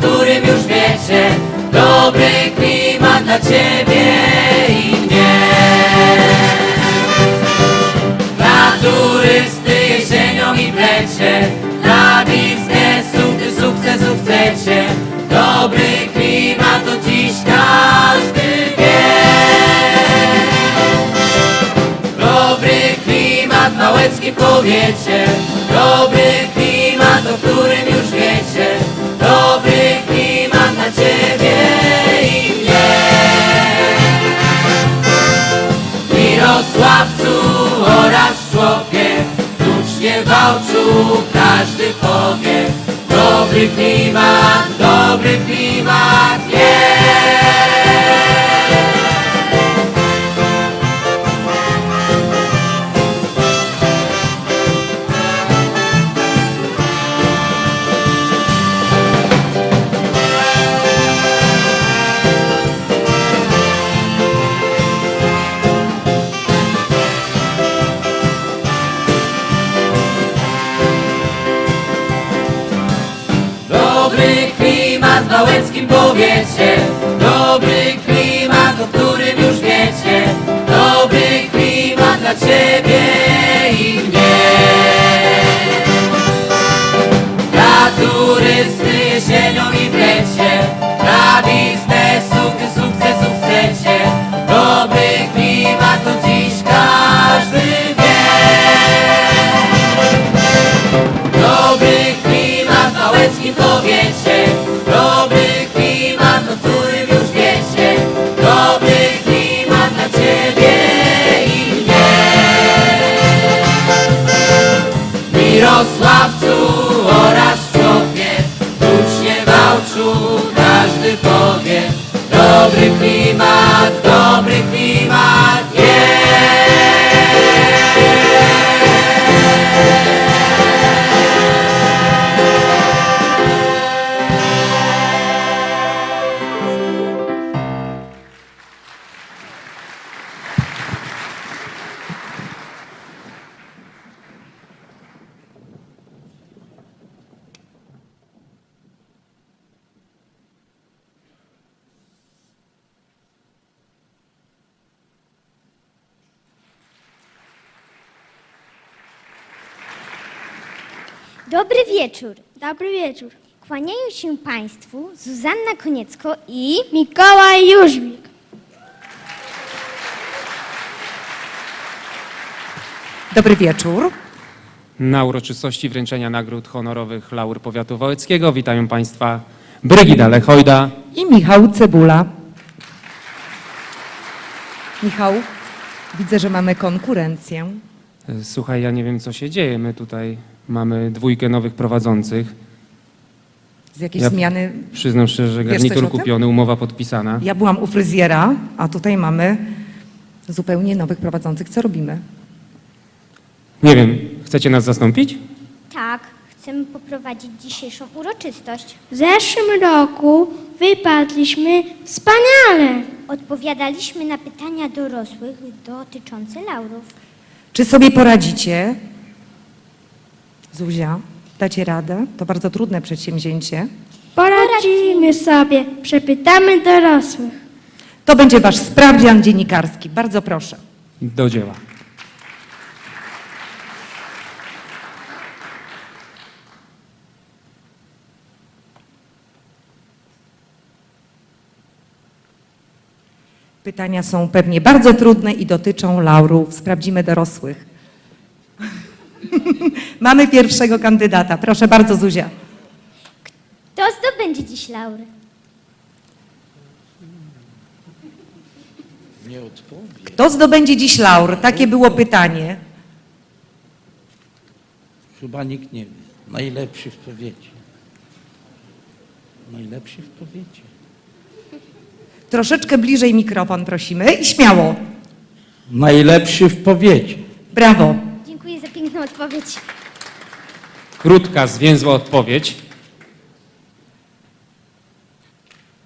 którym już wiecie Dobry klimat dla ciebie i mnie. Dla turysty jesienią i w lecie Dla biznesu, gdy sukcesu chcecie Dobry klimat to dziś każdy wie. Dobry klimat w małeckim powiecie każdy powie Dobry klimat, dobry klimat jest Mirosławcu oraz Dobry wieczór. Dobry wieczór. Kłaniają się Państwu Zuzanna Koniecko i Mikołaj Jóźwik. Dobry wieczór. Na uroczystości wręczenia nagród honorowych Laur Powiatu Wałeckiego witają Państwa Brygida Lechojda, I Michał Cebula. Michał, widzę, że mamy konkurencję. Słuchaj, ja nie wiem co się dzieje. My tutaj mamy dwójkę nowych prowadzących. Z jakiejś Ja- zmiany. Przyznam szczerze, że Wiesz coś garnitur tym? kupiony, umowa podpisana. Ja byłam u fryzjera, a tutaj mamy zupełnie nowych prowadzących. Co robimy? Nie wiem, chcecie nas zastąpić? tak, chcemy poprowadzić dzisiejszą uroczystość. W zeszłym roku wypadliśmy wspaniale. Odpowiadaliśmy na pytania dorosłych dotyczące laurów. Czy sobie poradzicie? Zuzia, dacie radę? To bardzo trudne przedsięwzięcie. Poradzimy sobie, przepytamy dorosłych. To będzie wasz sprawdzian dziennikarski. Bardzo proszę. Do dzieła. Pytania są pewnie bardzo trudne i dotyczą laurów. Sprawdzimy dorosłych. Mamy pierwszego kandydata. Proszę bardzo, Zuzia. Kto zdobędzie dziś laury? Kto zdobędzie dziś laur? Takie było pytanie. Chyba nikt nie wie. Najlepszy w powiecie. Najlepszy w powiecie. Troszeczkę bliżej mikrofon prosimy i śmiało. Najlepszy w powiecie. Brawo. Piękną odpowiedź. Krótka, zwięzła odpowiedź.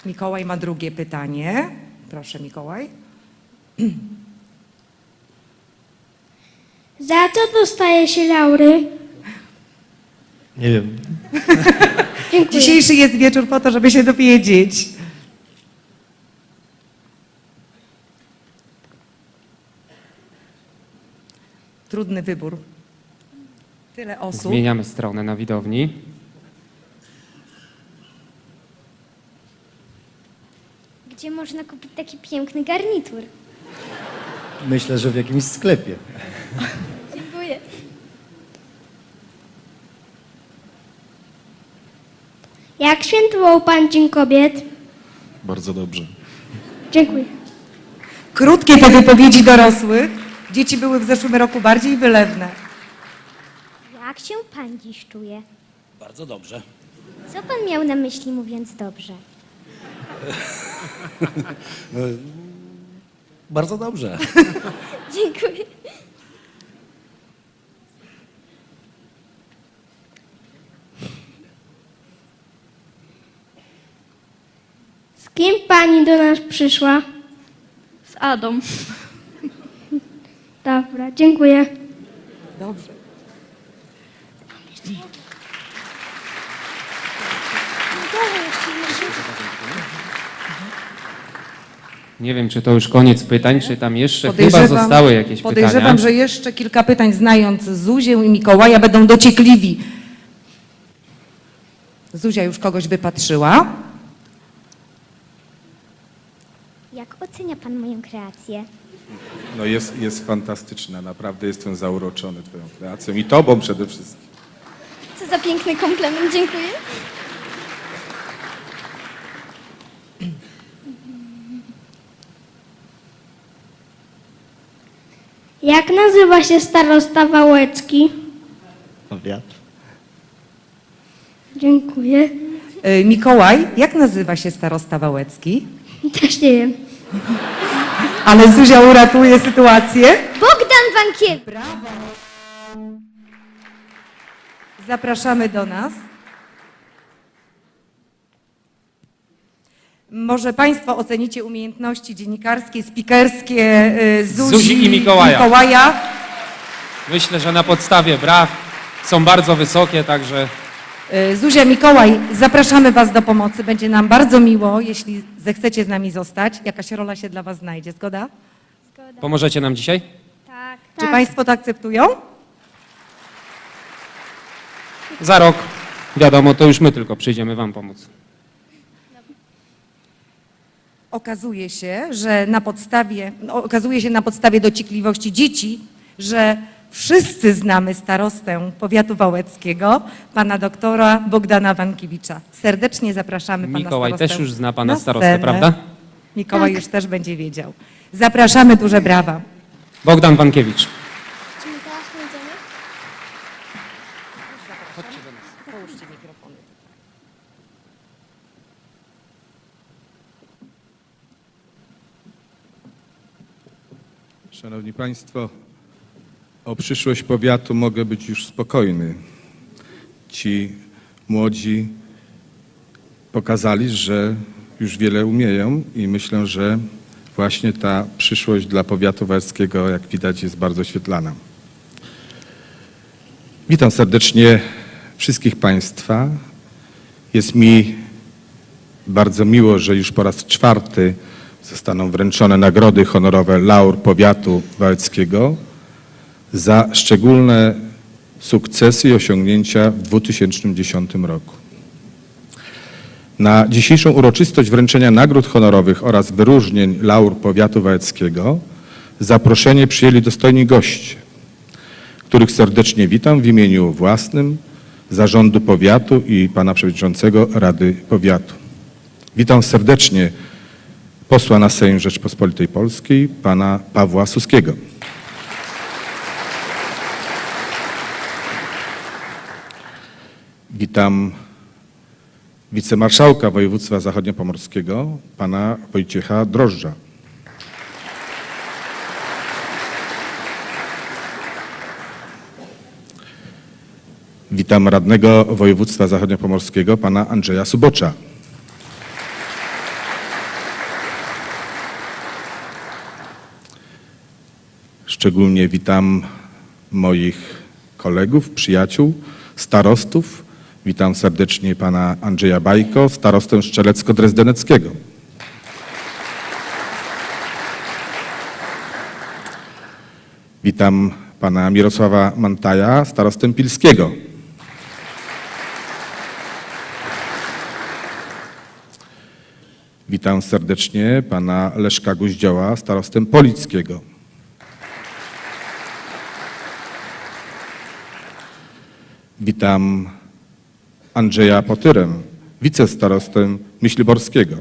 Mikołaj ma drugie pytanie. Proszę, Mikołaj. Za co dostaje się laury? Nie wiem. Dziękuję. Dzisiejszy jest wieczór po to, żeby się dowiedzieć. Trudny wybór. Tyle osób. Zmieniamy stronę na widowni. Gdzie można kupić taki piękny garnitur? Myślę, że w jakimś sklepie. Dziękuję. Jak świętował Pan Dzień Kobiet? Bardzo dobrze. Dziękuję. Krótkie te wypowiedzi dorosłych. Dzieci były w zeszłym roku bardziej wylewne. Jak się pan dziś czuje? Bardzo dobrze. Co pan miał na myśli mówiąc dobrze? Bardzo dobrze. Dziękuję. Z kim Pani do nas przyszła? Z Adą. Dobra, dziękuję. Dobrze. Nie wiem, czy to już koniec pytań, czy tam jeszcze chyba Podejrzewam- zostały jakieś Podejrzewam, pytania. że jeszcze kilka pytań znając Zuzię i Mikołaja będą dociekliwi. Zuzia już kogoś wypatrzyła. Jak ocenia pan moją kreację? No jest, jest fantastyczna, naprawdę jestem zauroczony Twoją kreacją i Tobą przede wszystkim. Co za piękny komplement, dziękuję. Jak nazywa się starosta Wałecki? Powiat. Dziękuję. Y, Mikołaj, jak nazywa się starosta Wałecki? Też nie wiem. Ale Zuzia uratuje sytuację. Bogdan Wankiewicz. Zapraszamy do nas. Może Państwo ocenicie umiejętności dziennikarskie, spikerskie y, Zuzi, Zuzi i Mikołaja. Mikołaja. Myślę, że na podstawie braw są bardzo wysokie, także Y, Zuzia, Mikołaj, zapraszamy Was do pomocy. Będzie nam bardzo miło, jeśli zechcecie z nami zostać. Jakaś rola się dla Was znajdzie, zgoda? pomożecie nam dzisiaj? Tak. Czy Państwo to akceptują? Za rok, wiadomo, to już my tylko przyjdziemy Wam pomóc. Okazuje się, że na podstawie, no, okazuje się na podstawie dociekliwości dzieci, że wszyscy znamy starostę powiatu wałeckiego, pana doktora Bogdana Wankiewicza. Serdecznie zapraszamy pana Mikołaj starostę też już zna pana na starostę, scenę. prawda? Mikołaj już też będzie wiedział. Zapraszamy, duże brawa. Bogdan Wankiewicz. Czy my teraz będziemy? Szanowni Państwo, o przyszłość powiatu mogę być już spokojny. Ci młodzi pokazali, że już wiele umieją i myślę, że właśnie ta przyszłość dla powiatu wałeckiego, jak widać, jest bardzo świetlana. Witam serdecznie wszystkich Państwa. Jest mi bardzo miło, że już po raz czwarty zostaną wręczone nagrody honorowe Laur Powiatu Wałeckiego za szczególne sukcesy i osiągnięcia w 2010 roku. Na dzisiejszą uroczystość wręczenia nagród honorowych oraz wyróżnień Laur Powiatu Wałeckiego zaproszenie przyjęli dostojni goście, których serdecznie witam w imieniu własnym, Zarządu Powiatu i Pana Przewodniczącego Rady Powiatu. Witam serdecznie posła na Sejm Rzeczpospolitej Polskiej, pana Pawła Suskiego. Witam wicemarszałka województwa zachodniopomorskiego, pana Wojciecha Drożdża. Witam radnego województwa zachodniopomorskiego, pana Andrzeja Subocza. Szczególnie witam moich kolegów, przyjaciół starostów. Witam serdecznie pana Andrzeja Bajko, starostę Strzelecko-Drezdeneckiego. Witam pana Mirosława Mantaja, starostę Pilskiego. Witam serdecznie pana Leszka Guździoła, starostę Polickiego. Witam Andrzeja Potyrę, wicestarostę Myśliborskiego.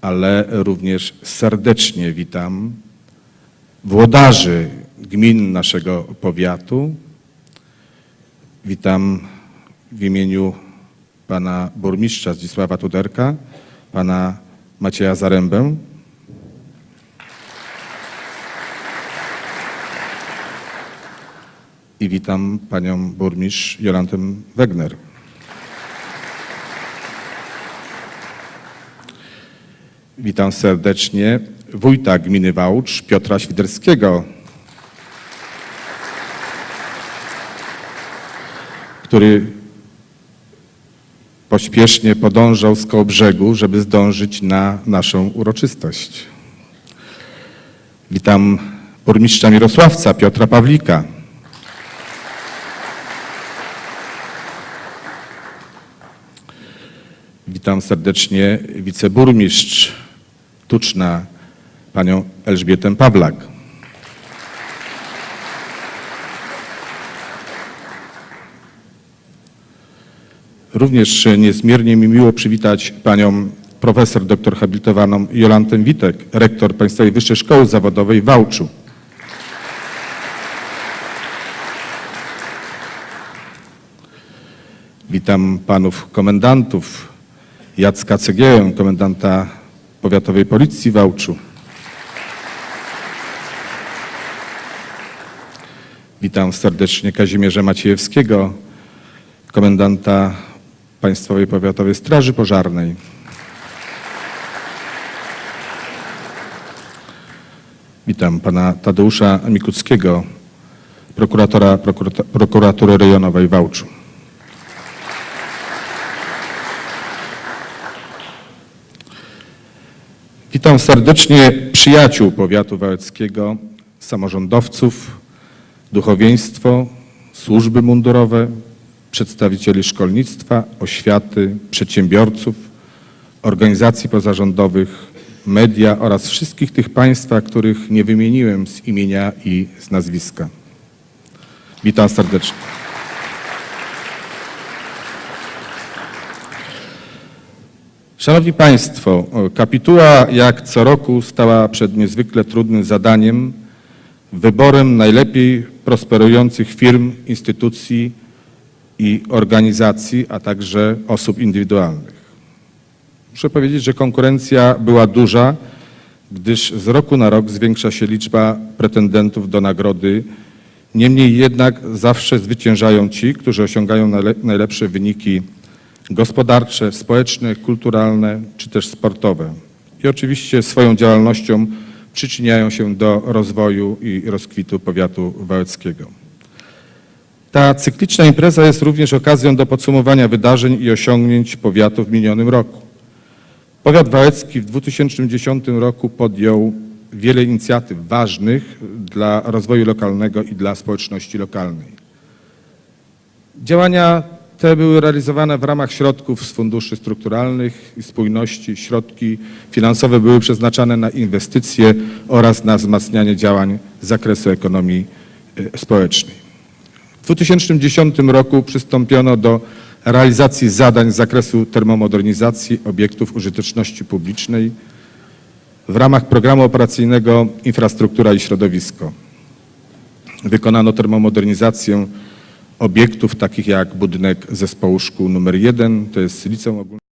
Ale również serdecznie witam włodarzy gmin naszego powiatu. Witam w imieniu pana burmistrza Zdzisława Tuderka, pana Macieja Zarębę. I witam panią burmistrz Jolantę Wegner. Witam serdecznie wójta gminy Wałcz Piotra Świderskiego, który pośpiesznie podążał z brzegu, żeby zdążyć na naszą uroczystość. Witam burmistrza Mirosławca Piotra Pawlika. Witam serdecznie wiceburmistrz Tuczna, panią Elżbietę Pawlak. Również niezmiernie mi miło przywitać panią profesor doktor habilitowaną Jolantę Witek, rektor Państwowej Wyższej Szkoły Zawodowej w Wałczu. Witam panów komendantów Jacka Cegiełę, komendanta Powiatowej Policji w Wałczu. Witam serdecznie Kazimierza Maciejewskiego, komendanta Państwowej Powiatowej Straży Pożarnej. Witam pana Tadeusza Mikuckiego, prokuratora prokurata- prokuratury rejonowej w. Witam serdecznie przyjaciół powiatu wałeckiego, samorządowców, duchowieństwo, służby mundurowe, przedstawicieli szkolnictwa, oświaty, przedsiębiorców, organizacji pozarządowych, media oraz wszystkich tych państwa, których nie wymieniłem z imienia i z nazwiska. Witam serdecznie. Szanowni Państwo, kapituła jak co roku stała przed niezwykle trudnym zadaniem wyborem najlepiej prosperujących firm, instytucji i organizacji, a także osób indywidualnych. Muszę powiedzieć, że konkurencja była duża, gdyż z roku na rok zwiększa się liczba pretendentów do nagrody. Niemniej jednak zawsze zwyciężają ci, którzy osiągają najle- najlepsze wyniki gospodarcze, społeczne, kulturalne czy też sportowe. I oczywiście swoją działalnością przyczyniają się do rozwoju i rozkwitu powiatu wałeckiego. Ta cykliczna impreza jest również okazją do podsumowania wydarzeń i osiągnięć powiatu w minionym roku. Powiat wałecki w 2010 roku podjął wiele inicjatyw ważnych dla rozwoju lokalnego i dla społeczności lokalnej. Działania te były realizowane w ramach środków z funduszy strukturalnych i spójności. Środki finansowe były przeznaczane na inwestycje oraz na wzmacnianie działań z zakresu ekonomii e, społecznej. W 2010 roku przystąpiono do realizacji zadań z zakresu termomodernizacji obiektów użyteczności publicznej w ramach programu operacyjnego Infrastruktura i Środowisko. Wykonano termomodernizację obiektów takich jak budynek zespołu szkół nr 1, to jest Liceum Ogólne.